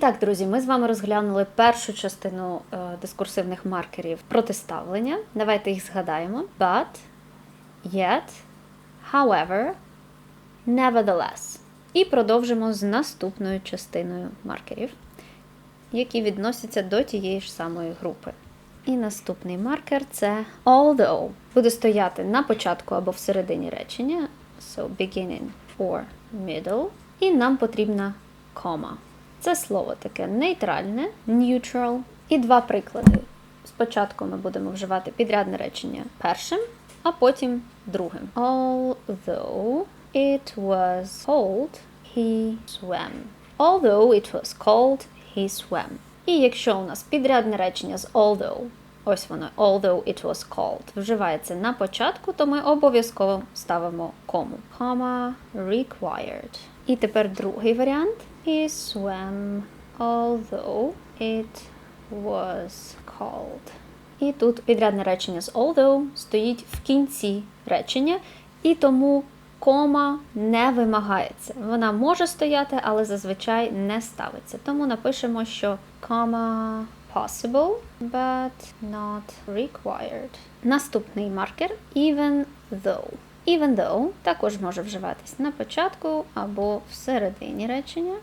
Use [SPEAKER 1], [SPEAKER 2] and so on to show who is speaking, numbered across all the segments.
[SPEAKER 1] так, друзі, ми з вами розглянули першу частину е, дискурсивних маркерів протиставлення. Давайте їх згадаємо. But, yet, however, nevertheless. І продовжимо з наступною частиною маркерів, які відносяться до тієї ж самої групи. І наступний маркер це although. Буде стояти на початку або всередині речення, so beginning or middle. І нам потрібна кома. Це слово таке нейтральне, neutral. І два приклади. Спочатку ми будемо вживати підрядне речення першим, а потім другим. Although it was cold, he swam. Although it was cold, he swam. І якщо у нас підрядне речення з although, ось воно, although it was cold, вживається на початку, то ми обов'язково ставимо кому. Comma required. І тепер другий варіант. He swam although it was cold. І тут підрядне речення з although стоїть в кінці речення, і тому кома не вимагається. Вона може стояти, але зазвичай не ставиться. Тому напишемо, що comma possible, but not required. Наступний маркер even though. Even though також може вживатись на початку або всередині речення.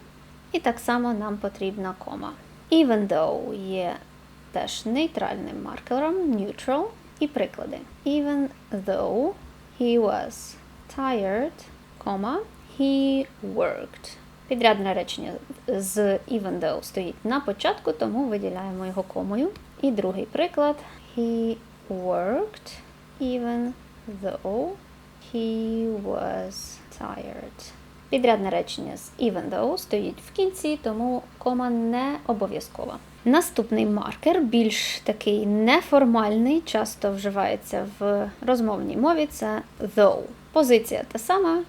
[SPEAKER 1] І так само нам потрібна кома. Even though є теж нейтральним маркером, neutral. І приклади. Even though he was tired, comma, he worked. Підрядне речення з even though стоїть на початку, тому виділяємо його комою. І другий приклад. He worked even though he was tired. Підрядне речення з even though стоїть в кінці, тому кома не обов'язкова. Наступний маркер, більш такий неформальний, часто вживається в розмовній мові, це though. Позиція та сама,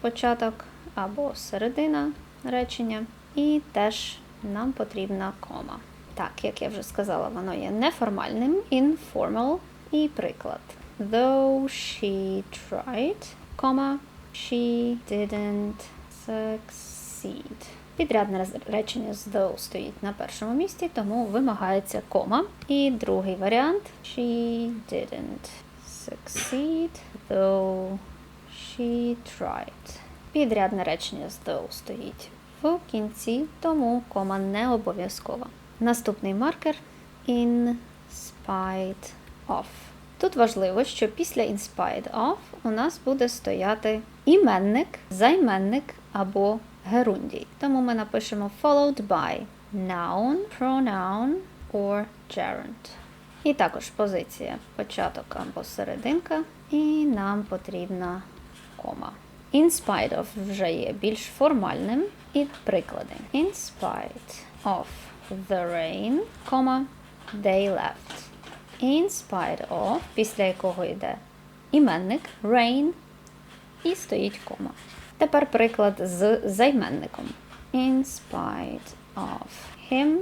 [SPEAKER 1] початок або середина речення, і теж нам потрібна кома. Так, як я вже сказала, воно є неформальним, informal і приклад. Though she tried, comma, she didn't succeed. Підрядне речення з though стоїть на першому місці, тому вимагається кома. І другий варіант she didn't succeed, though she tried. Підрядне речення з though стоїть в кінці, тому кома не обов'язкова. Наступний маркер in spite of. Тут важливо, що після in spite of у нас буде стояти іменник, займенник або герундій. Тому ми напишемо followed by noun, pronoun or gerund. І також позиція початок або серединка, і нам потрібна кома. In spite of вже є більш формальним і приклади. In spite of the rain, comma, they left. In spite of, після якого йде іменник rain і стоїть кома. Тепер приклад з займенником. In spite of him,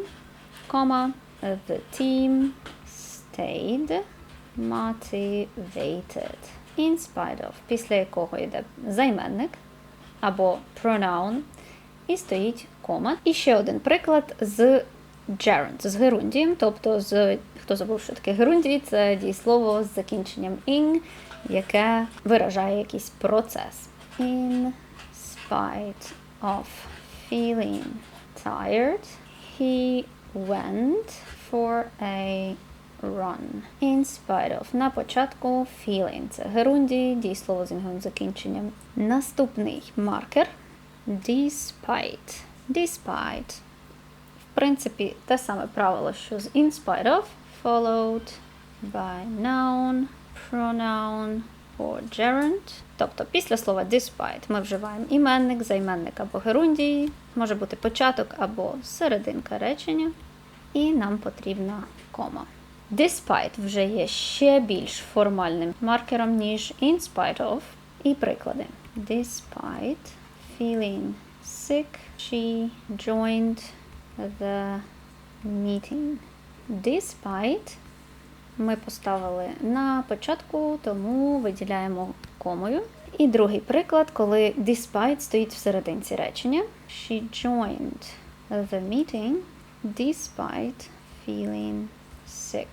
[SPEAKER 1] comma, the team stayed motivated. In spite of, після якого йде займенник або pronoun, і стоїть кома. І ще один приклад з gerund, з герундієм, тобто з хто забув, що таке герундій, це дієслово з закінченням in, яке виражає якийсь процес. In spite of feeling tired, he went for a run. In spite of. На початку feeling. Це герундій, дієслово з інговим закінченням. Наступний маркер despite. Despite. Принципі, те саме правило, що з in spite of, followed by noun, pronoun or gerund. Тобто після слова despite ми вживаємо іменник, займенник або герундій, може бути початок або серединка речення, і нам потрібна кома. Despite вже є ще більш формальним маркером, ніж in spite of. І приклади. Despite feeling sick, she joined the meeting. Despite ми поставили на початку, тому виділяємо комою. І другий приклад, коли despite стоїть в серединці речення. She joined the meeting despite feeling sick.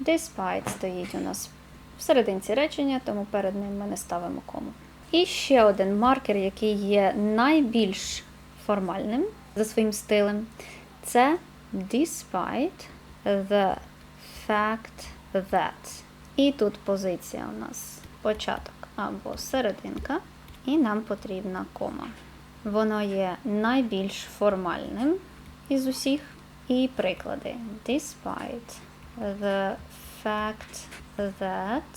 [SPEAKER 1] Despite стоїть у нас в серединці речення, тому перед ним ми не ставимо кому. І ще один маркер, який є найбільш формальним за своїм стилем, це despite the fact that. І тут позиція у нас початок або серединка, і нам потрібна кома. Воно є найбільш формальним із усіх. І приклади. Despite the fact that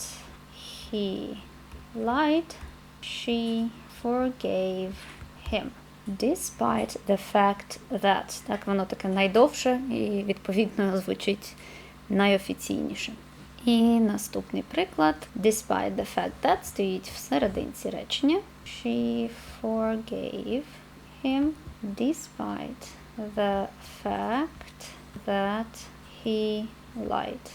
[SPEAKER 1] he lied, she forgave him. Despite the fact that. Так, воно таке найдовше і, відповідно, звучить найофіційніше. І наступний приклад. Despite the fact that стоїть в серединці речення. She forgave him despite the fact that he lied.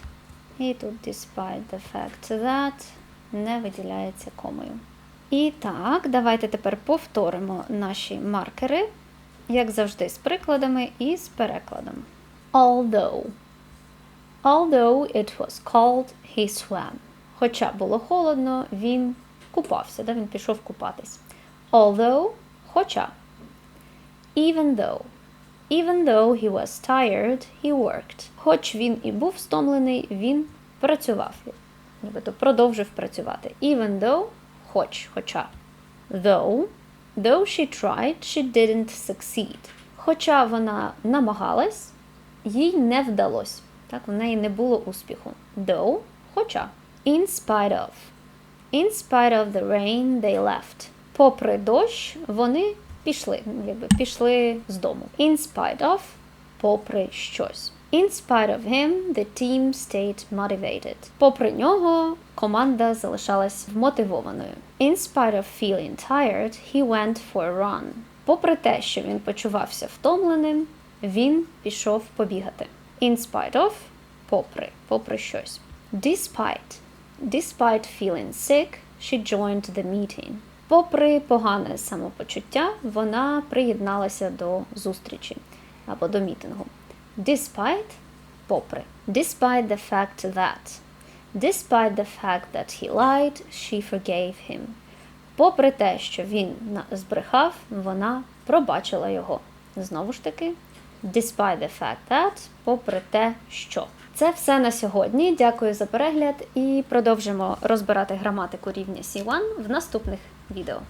[SPEAKER 1] І тут despite the fact that не виділяється комою. І так, давайте тепер повторимо наші маркери, як завжди, з прикладами і з перекладом. Although. Although it was cold, he swam. Хоча було холодно, він купався, да? він пішов купатись. Although, хоча. Even though. Even though he was tired, he worked. Хоч він і був стомлений, він працював. Нібито продовжив працювати. Even though, хоч, хоча. Though, though she tried, she didn't succeed. Хоча вона намагалась, їй не вдалося. Так, у неї не було успіху. Though, хоча. In spite of. In spite of the rain, they left. Попри дощ, вони пішли, ну, якби пішли з дому. In spite of, попри щось. In spite of him, the team stayed motivated. Попри нього, команда залишалась вмотивованою. In spite of feeling tired, he went for a run. Попри те, що він почувався втомленим, він пішов побігати. In spite of, попри, попри щось. Despite. Despite feeling sick, she joined the meeting. Попри погане самопочуття, вона приєдналася до зустрічі або до мітингу. Despite попри. Despite the fact that. Despite the fact that he lied, she forgave him. Попри те, що він збрехав, вона пробачила його. Знову ж таки, despite the fact that, попри те, що. Це все на сьогодні. Дякую за перегляд і продовжимо розбирати граматику рівня C1 в наступних відео.